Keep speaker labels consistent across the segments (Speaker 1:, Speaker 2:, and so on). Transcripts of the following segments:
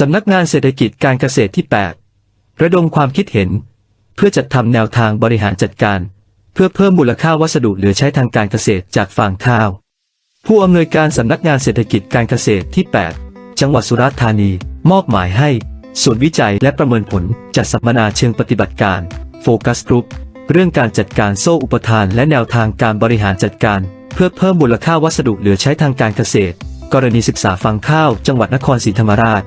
Speaker 1: สำนักงานเศรษฐกิจการเกษตรที่ 8 ระดมความคิดเห็น เพื่อจัดทำแนวทางบริหารจัดการ เพื่อเพิ่มมูลค่าวัสดุเหลือใช้ทางการเกษตรจากฟางข้าว ผู้อำนวยการสำนักงานเศรษฐกิจการเกษตรที่ 8 จังหวัดสุราษฎร์ธานี มอบหมายให้ส่วนวิจัยและประเมินผลจัดสัมมนาเชิงปฏิบัติการโฟกัสกรุ๊ปเรื่องการจัดการโซ่อุปทานและแนวทางการบริหารจัดการ เพื่อเพิ่มมูลค่าวัสดุเหลือใช้ทางการเกษตร กรณีศึกษาฟางข้าว จังหวัดนครศรีธรรมราช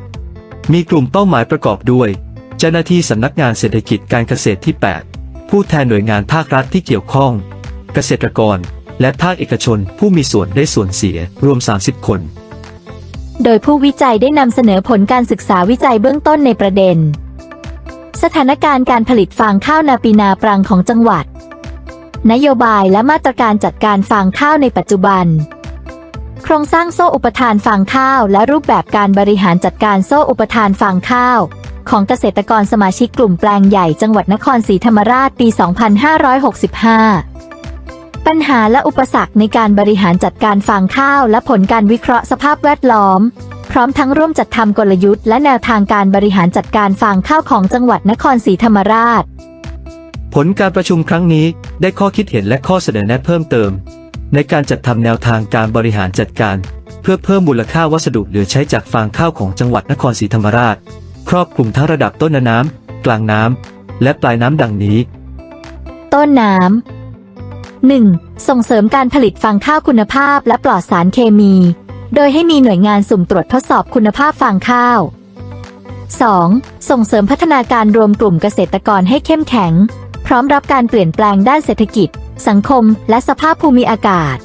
Speaker 1: มีกลุ่มเป้าหมายประกอบด้วย เจ้าหน้าที่สำนักงานเศรษฐกิจการเกษตรที่ 8 ผู้แทนหน่วยงานภาครัฐที่เกี่ยวข้อง เกษตรกร และภาคเอกชนผู้มีส่วนได้ส่วนเสียรวม 30 คน
Speaker 2: โดยผู้วิจัยได้นำเสนอผลการศึกษาวิจัยเบื้องต้นในประเด็น สถานการณ์การผลิตฟางข้าวนาปีนาปรังของจังหวัด นโยบายและมาตรการจัดการฟางข้าวในปัจจุบัน โครงสร้างโซ่อุปทานฟางข้าว และรูปแบบการบริหารจัดการโซ่อุปทานฟางข้าว ของเกษตรกรสมาชิกกลุ่มแปลงใหญ่จังหวัดนครศรีธรรมราชปี 2565 ปัญหาและอุปสรรคในการบริหารจัดการฟางข้าว และผลการวิเคราะห์สภาพแวดล้อม พร้อมทั้งร่วมจัดทำกลยุทธ์และแนวทางการบริหารจัดการฟางข้าวของจังหวัดนครศรีธรรมราช
Speaker 1: ผลการประชุมครั้งนี้ได้ข้อคิดเห็นและข้อเสนอแนะเพิ่มเติม ในการจัดทำแนวทางการบริหารจัดการ เพื่อเพิ่มมูลค่าวัสดุเหลือใช้จากฟางข้าวของจังหวัดนครศรีธรรมราช ครอบคลุมทั้งระดับต้นน้ำกลางน้ำและปลายน้ำดังนี้
Speaker 2: ต้นน้ำ 1. ส่งเสริมการผลิตฟางข้าวคุณภาพและปลอดสารเคมี โดยให้มีหน่วยงานสุ่มตรวจทดสอบคุณภาพฟางข้าว 2. ส่งเสริมพัฒนาการรวมกลุ่มเกษตรกรให้เข้มแข็ง พร้อมรับการเปลี่ยนแปลงด้านเศรษฐกิจ สังคม และสภาพภูมิอากาศ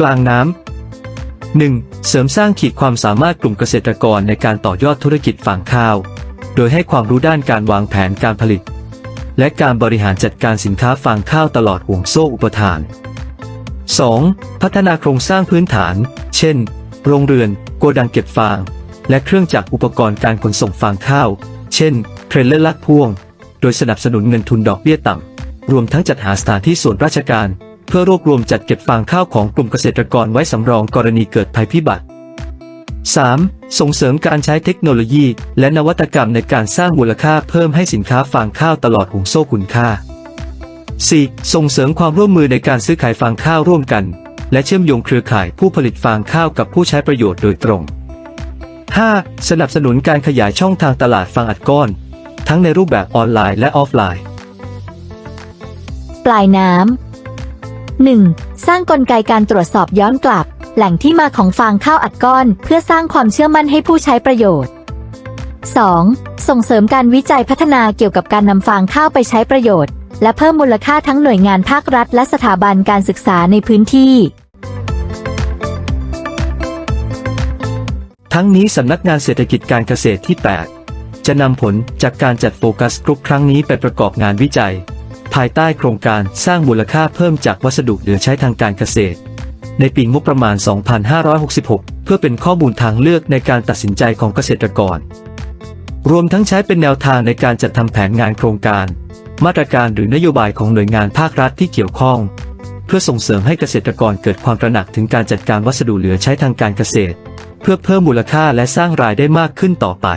Speaker 1: กลางน้ำ 1. เสริมสร้างขีดความสามารถกลุ่มเกษตรกรในการต่อยอดธุรกิจฟางข้าว โดยให้ความรู้ด้านการวางแผนการผลิต และการบริหารจัดการสินค้าฟางข้าวตลอดห่วงโซ่อุปทาน 2. พัฒนาโครงสร้างพื้นฐาน เช่น โรงเรือน โกดังเก็บฟาง และเครื่องจักรอุปกรณ์การขนส่งฟางข้าว เช่น เทรลเลอร์ลากพ่วง โดยสนับสนุนเงินทุนดอกเบี้ยต่ำ รวมทั้งจัดหาสถานที่ส่วนราชการ เพื่อรวบรวมจัดเก็บฟางข้าวของกลุ่มเกษตรกรไว้สำรองกรณีเกิดภัยพิบัติ 3. ส่งเสริมการใช้เทคโนโลยี และนวัตกรรมในการสร้างมูลค่าเพิ่มให้สินค้าฟางข้าวตลอดห่วงโซ่คุณค่า 4. ส่งเสริมความร่วมมือในการซื้อขายฟางข้าวร่วมกัน และเชื่อมโยงเครือข่ายผู้ผลิตฟางข้าวกับผู้ใช้ประโยชน์โดยตรง 5. สนับสนุนการขยายช่องทางตลาดฟางอัดก้อน ทั้งในรูปแบบออนไลน์และออฟไลน์
Speaker 2: ปลายน้ำ 1. สร้างกลไกการตรวจสอบย้อนกลับ แหล่งที่มาของฟางข้าวอัดก้อน เพื่อสร้างความเชื่อมั่นให้ผู้ใช้ประโยชน์ 2. ส่งเสริมการวิจัยพัฒนาเกี่ยวกับการนำฟางข้าวไปใช้ประโยชน์ และเพิ่มมูลค่าทั้งหน่วยงานภาครัฐ และสถาบันการศึกษาในพื้นที่
Speaker 1: ทั้งนี้สำนักงานเศรษฐกิจการเกษตรที่ 8 จะนำผลจากการจัดโฟกัสกรุ๊ปครั้งนี้ไปประกอบงานวิจัย ภายใต้โครงการสร้างมูลค่าเพิ่มจากวัสดุเหลือใช้ทางการเกษตร ในปีงบประมาณ 2566 เพื่อเป็นข้อมูลทางเลือกในการตัดสินใจของเกษตรกร รวมทั้งใช้เป็นแนวทางในการจัดทำแผนงานโครงการ มาตรการหรือนโยบายของหน่วยงานภาครัฐที่เกี่ยวข้อง เพื่อส่งเสริมให้เกษตรกรเกิดความตระหนักถึงการจัดการวัสดุเหลือใช้ทางการเกษตร เพื่อเพิ่มมูลค่าและสร้างรายได้มากขึ้นต่อไป